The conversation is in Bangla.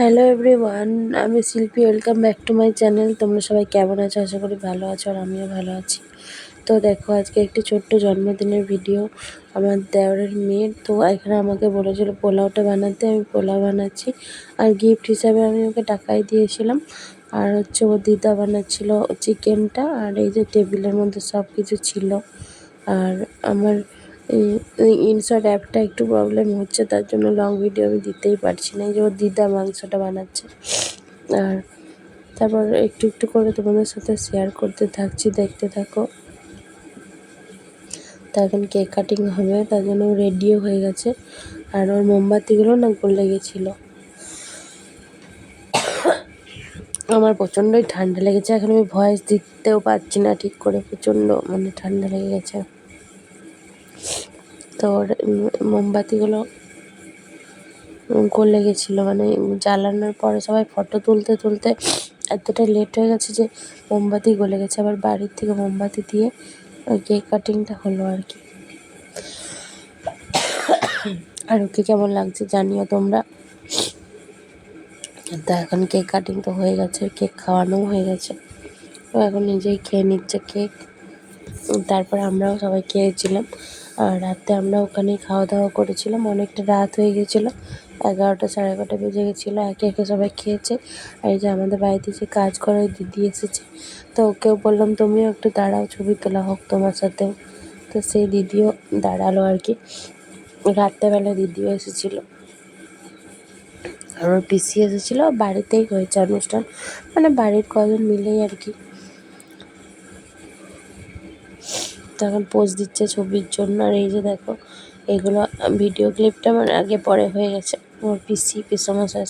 হ্যালো এভরিওয়ান আমি Shilpi welcome back to my channel তোমরা সবাই কেমন আছো? আশা করি ভালো আছো আর আমিও ভালো আছি। তো দেখো, আজকে একটি ছোট্ট জন্মদিনের ভিডিও আমার দেওরের মেয়ের তো এখানে আমাকে বলেছিল, পোলাওটা বানাতে, আমি পোলাও বানাচ্ছি। আর গিফট হিসাবে আমি ওকে টাকাই দিয়েছিলাম। আর হচ্ছে ও দিদা বানাচ্ছিল চিকেনটা আর এই যে টেবিলের মধ্যে সব কিছু ছিল। আর আমার ইনশর্ট অ্যাপটা একটু প্রবলেম হচ্ছে, তার জন্য লং ভিডিও আমি দিতেই পারছি না। এই যে দিদা মাংসটা বানাচ্ছে। আর তারপর একটু একটু করে তোমাদের সাথে শেয়ার করতে থাকছি, দেখতে থাকো। তা এখন কেক কাটিং হবে, তার জন্য রেডিও হয়ে গেছে। আর ওর মোমবাতিগুলো না গলে গেছিল। আমার প্রচণ্ডই ঠান্ডা লেগেছে, এখন আমি ভয়েস দিতেও পারছি না ঠিক করে, প্রচণ্ড মানে ঠান্ডা লেগে গেছে। তো মোমবাতিগুলো গলে গেছিল। মানে জ্বালানোর পরে সবাই ফটো তুলতে তুলতে এতটা লেট হয়ে গেছে যে মোমবাতি গলে গেছে। আবার বাড়ির থেকে মোমবাতি দিয়ে ওই কেক কাটিংটা হলো আর কি। আর ওকে কেমন লাগছে জানিও তোমরা। তো এখন কেক কাটিং তো হয়ে গেছে কেক খাওয়ানোও হয়ে গেছে। ও এখন নিজেই খেয়ে নিচ্ছে কেক তারপর আমরাও সবাই খেয়েছিলাম। আর রাতে আমরা ওখানেই খাওয়া দাওয়া করেছিলাম। অনেকটা রাত হয়ে গেছিল, এগারোটা সাড়ে এগারোটা বেজে গেছিল, একে একে সবাই খেয়েছে। আর এই যে আমাদের বাড়িতে যে কাজ করে ওই দিদি এসেছে, তো ওকেও বললাম, তুমিও একটু দাঁড়াও, ছবি তোলা হোক তোমার সাথেও। তো সেই দিদিও দাঁড়াল আর কি। রাত্রেবেলা দিদিও এসেছিল। আর ওর পিসি এসেছিল, বাড়িতেই হয়েছে অনুষ্ঠান। মানে বাড়ির কজন মিলেই আর কি। তখন পোজ দিচ্ছে ছবির জন্য। আর এই যে দেখো, এগুলো ভিডিও ক্লিপটা মানে আগে পরে হয়ে গেছে। ওর পিসি পিসমশাইয়ের সাথে